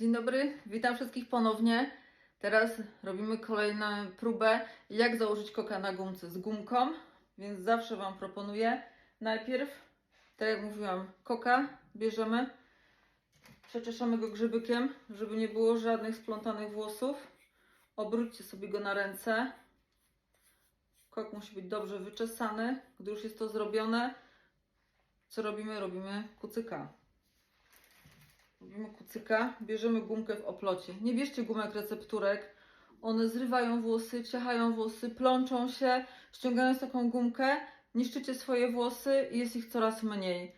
Dzień dobry, witam wszystkich ponownie. Teraz robimy kolejną próbę, jak założyć koka na gumce z gumką, więc zawsze Wam proponuję najpierw, tak jak mówiłam, koka bierzemy, przeczeszamy go grzybykiem, żeby nie było żadnych splątanych włosów. Obróćcie sobie go na ręce. Kok musi być dobrze wyczesany. Gdy już jest to zrobione, co robimy? Robimy kucyka. Robimy kucyka, bierzemy gumkę w oplocie. Nie bierzcie gumek recepturek. One zrywają włosy, ciachają włosy, plączą się. Ściągając taką gumkę, niszczycie swoje włosy i jest ich coraz mniej.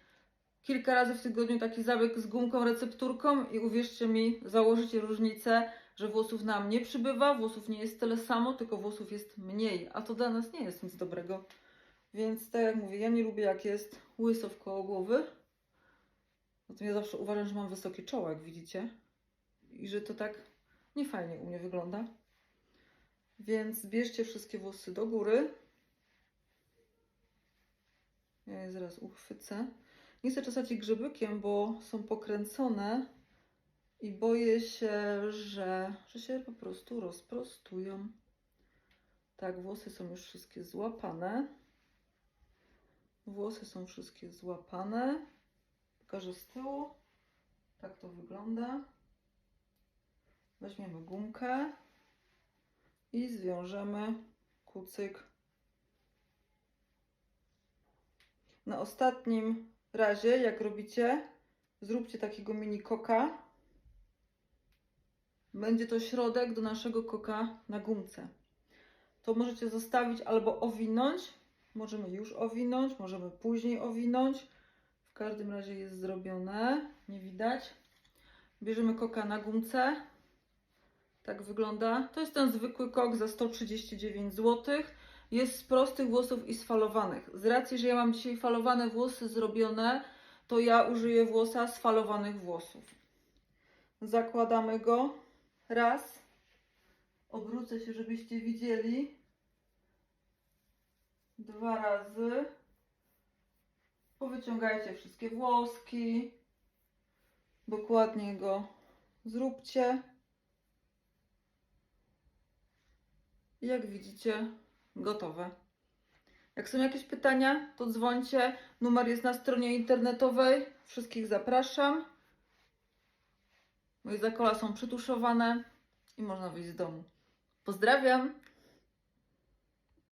Kilka razy w tygodniu taki zabieg z gumką recepturką i uwierzcie mi, założycie różnicę, że włosów nam nie przybywa, włosów nie jest tyle samo, tylko włosów jest mniej, a to dla nas nie jest nic dobrego. Więc tak jak mówię, ja nie lubię jak jest łyso w koło głowy. Zatem ja zawsze uważam, że mam wysokie czoło, jak widzicie. I że to tak niefajnie u mnie wygląda. Więc zbierzcie wszystkie włosy do góry. Ja je zaraz uchwycę. Nie chcę czesać ich grzybykiem, bo są pokręcone i boję się, że, że się po prostu rozprostują. Tak, włosy są już wszystkie złapane. Włosy są wszystkie złapane. Pokażę z tyłu. Tak to wygląda. Weźmiemy gumkę i zwiążemy kucyk. Na ostatnim razie, jak robicie, zróbcie takiego mini koka. Będzie to środek do naszego koka na gumce. To możecie zostawić albo owinąć. Możemy już owinąć, możemy później owinąć. W każdym razie jest zrobione. Nie widać. Bierzemy koka na gumce. Tak wygląda. To jest ten zwykły kok za 139 zł. Jest z prostych włosów i sfalowanych. Z racji, że ja mam dzisiaj falowane włosy zrobione, to ja użyję włosa z falowanych włosów. Zakładamy go. Raz. Obrócę się, żebyście widzieli. Dwa razy. Powyciągajcie wszystkie włoski. Dokładnie go zróbcie. Jak widzicie, gotowe. Jak są jakieś pytania, to dzwońcie. Numer jest na stronie internetowej. Wszystkich zapraszam. Moje zakola są przytuszowane i można wyjść z domu. Pozdrawiam!